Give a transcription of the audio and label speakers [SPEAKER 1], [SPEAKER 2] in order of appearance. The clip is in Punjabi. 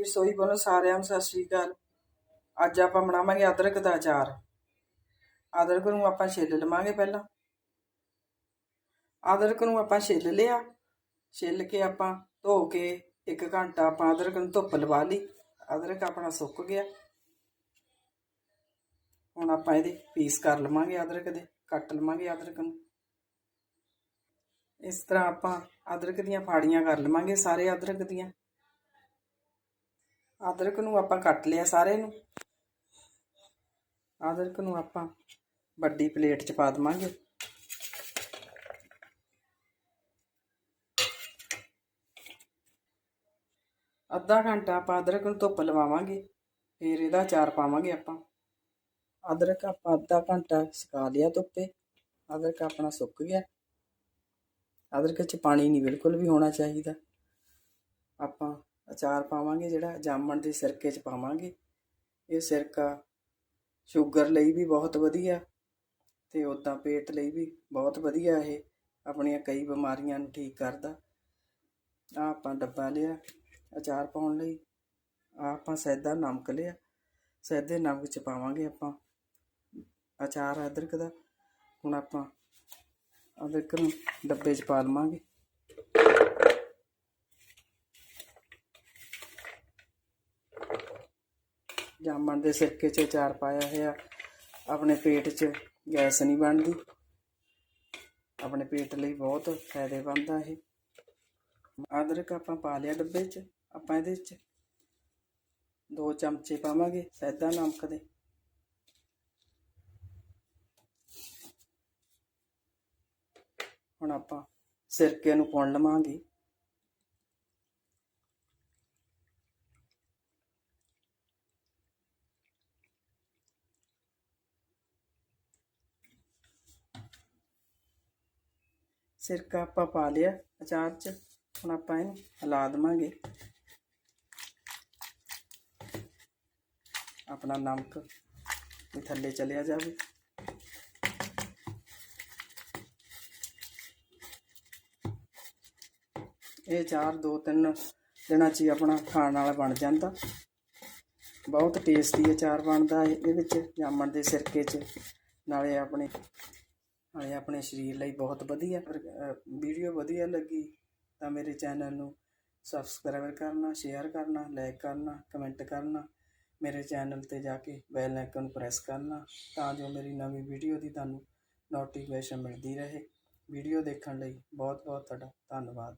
[SPEAKER 1] ਰਸੋਈ ਵੱਲੋਂ ਸਾਰਿਆਂ ਨੂੰ ਸਤਿ ਸ਼੍ਰੀ ਅਕਾਲ। ਅੱਜ ਆਪਾਂ ਬਣਾਵਾਂਗੇ ਅਦਰਕ ਦਾ ਅਚਾਰ। ਅਦਰਕ ਨੂੰ ਆਪਾਂ ਛਿੱਲ ਲਵਾਂਗੇ ਪਹਿਲਾਂ। ਅਦਰਕ ਨੂੰ ਆਪਾਂ ਛਿੱਲ ਲਿਆ। ਛਿੱਲ ਕੇ ਆਪਾਂ ਧੋ ਕੇ ਇੱਕ ਘੰਟਾ ਆਪਾਂ ਅਦਰਕ ਨੂੰ ਧੁੱਪ ਲਵਾ ਲਈ। ਅਦਰਕ ਆਪਣਾ ਸੁੱਕ ਗਿਆ। ਹੁਣ ਆਪਾਂ ਇਹਦੇ ਪੀਸ ਕਰ ਲਵਾਂਗੇ ਅਦਰਕ ਦੇ। ਕੱਟ ਲਵਾਂਗੇ ਅਦਰਕ ਨੂੰ। ਇਸ ਤਰ੍ਹਾਂ ਆਪਾਂ ਅਦਰਕ ਦੀਆਂ ਫਾੜੀਆਂ ਕਰ ਲਵਾਂਗੇ ਸਾਰੇ ਅਦਰਕ ਦੀਆਂ। ਅਦਰਕ ਨੂੰ ਆਪਾਂ ਕੱਟ ਲਿਆ ਸਾਰੇ ਨੂੰ। ਅਦਰਕ ਨੂੰ ਆਪਾਂ ਵੱਡੀ ਪਲੇਟ 'ਚ ਪਾ ਦਵਾਂਗੇ। ਅੱਧਾ ਘੰਟਾ ਆਪਾਂ ਅਦਰਕ ਨੂੰ ਧੁੱਪ ਲਵਾਵਾਂਗੇ, ਫਿਰ ਇਹਦਾ ਅਚਾਰ ਪਾਵਾਂਗੇ ਆਪਾਂ। ਅਦਰਕ ਆਪਾਂ ਅੱਧਾ ਘੰਟਾ ਸੁਕਾ ਲਿਆ ਧੁੱਪੇ, ਅਦਰਕ ਆਪਣਾ ਸੁੱਕ ਗਿਆ। ਅਦਰਕ 'ਚ ਪਾਣੀ ਨਹੀਂ ਬਿਲਕੁਲ ਵੀ ਹੋਣਾ ਚਾਹੀਦਾ। ਆਪਾਂ ਅਚਾਰ ਪਾਵਾਂਗੇ, ਜਿਹੜਾ ਜਾਮਣ ਦੇ ਸਿਰਕੇ 'ਚ ਪਾਵਾਂਗੇ। ਇਹ ਸਿਰਕਾ ਸ਼ੂਗਰ ਲਈ ਵੀ ਬਹੁਤ ਵਧੀਆ ਤੇ ਉਦਾਂ ਪੇਟ ਲਈ ਵੀ ਬਹੁਤ ਵਧੀਆ ਇਹ, ਆਪਣੀਆਂ ਕਈ ਬਿਮਾਰੀਆਂ ਨੂੰ ਠੀਕ ਕਰਦਾ। ਆ ਆਪਾਂ ਡੱਬਾ ਲਿਆ ਅਚਾਰ ਪਾਉਣ ਲਈ। ਆ ਆਪਾਂ ਸੈਦਾ ਨਮਕ ਲਿਆ। ਸੈਦੇ ਨਮਕ 'ਚ ਪਾਵਾਂਗੇ ਆਪਾਂ ਅਚਾਰ ਅਦਰਕ ਦਾ। ਹੁਣ ਆਪਾਂ ਅਦਰਕ ਨੂੰ ਡੱਬੇ 'ਚ ਪਾ ਲਵਾਂਗੇ। ਜਾਮਣ ਦੇ ਸਿਰਕੇ 'ਚ ਅਚਾਰ ਪਾਇਆ ਹੋਇਆ। ਆਪਣੇ ਪੇਟ 'ਚ ਗੈਸ ਨਹੀਂ ਬਣਦੀ। ਆਪਣੇ ਪੇਟ ਲਈ ਬਹੁਤ ਫਾਇਦੇਮੰਦ ਆ ਇਹ। ਅਦਰਕ ਆਪਾਂ ਪਾ ਲਿਆ ਡੱਬੇ 'ਚ, ਆਪਾਂ ਇਹਦੇ 'ਚ। ਦੋ ਚਮਚੇ ਪਾਵਾਂਗੇ ਸੈਦਾ ਨਮਕ ਦੇ। ਹੁਣ ਆਪਾਂ ਸਿਰਕੇ ਨੂੰ ਪੁਣ ਲਵਾਂਗੇ। ਸਿਰਕਾ ਆਪਾਂ ਪਾ ਲਿਆ ਅਚਾਰ 'ਚ। ਹੁਣ ਆਪਾਂ ਇਹਨੂੰ ਹਿਲਾ ਦੇਵਾਂਗੇ। ਆਪਣਾ ਨਮਕ ਵੀ ਥੱਲੇ ਚਲਿਆ ਜਾਵੇ। ਇਹ ਚਾਰ ਦੋ ਤਿੰਨ ਦਿਨਾਂ 'ਚ ਹੀ ਆਪਣਾ ਖਾਣ ਵਾਲਾ ਬਣ ਜਾਂਦਾ। ਬਹੁਤ ਟੇਸਟੀ ਅਚਾਰ ਬਣਦਾ ਇਹਦੇ ਵਿੱਚ ਜਾਮਣ ਦੇ ਸਿਰਕੇ 'ਚ। ਨਾਲੇ ਆਪਣੇ ਨਾਲੇ ਆਪਣੇ ਸਰੀਰ ਲਈ ਬਹੁਤ ਵਧੀਆ ਵੀਡੀਓ ਵਧੀਆ ਲੱਗੀ, ਤਾਂ ਮੇਰੇ ਚੈਨਲ ਨੂੰ ਸਬਸਕ੍ਰਾਈਬ ਕਰਨਾ ਸ਼ੇਅਰ ਕਰਨਾ ਲਾਈਕ ਕਰਨਾ ਕਮੈਂਟ ਕਰਨਾ, ਮੇਰੇ ਚੈਨਲ ਤੇ ਜਾ ਕੇ ਬੈਲ ਆਈਕਨ ਪ੍ਰੈਸ ਕਰਨਾ, ਤਾਂ ਜੋ ਮੇਰੀ ਨਵੀਂ ਵੀਡੀਓ ਦੀ ਤੁਹਾਨੂੰ ਨੋਟੀਫਿਕੇਸ਼ਨ ਮਿਲਦੀ ਰਹੇ। ਵੀਡੀਓ ਦੇਖਣ ਲਈ ਬਹੁਤ ਬਹੁਤ ਤੁਹਾਡਾ ਧੰਨਵਾਦ।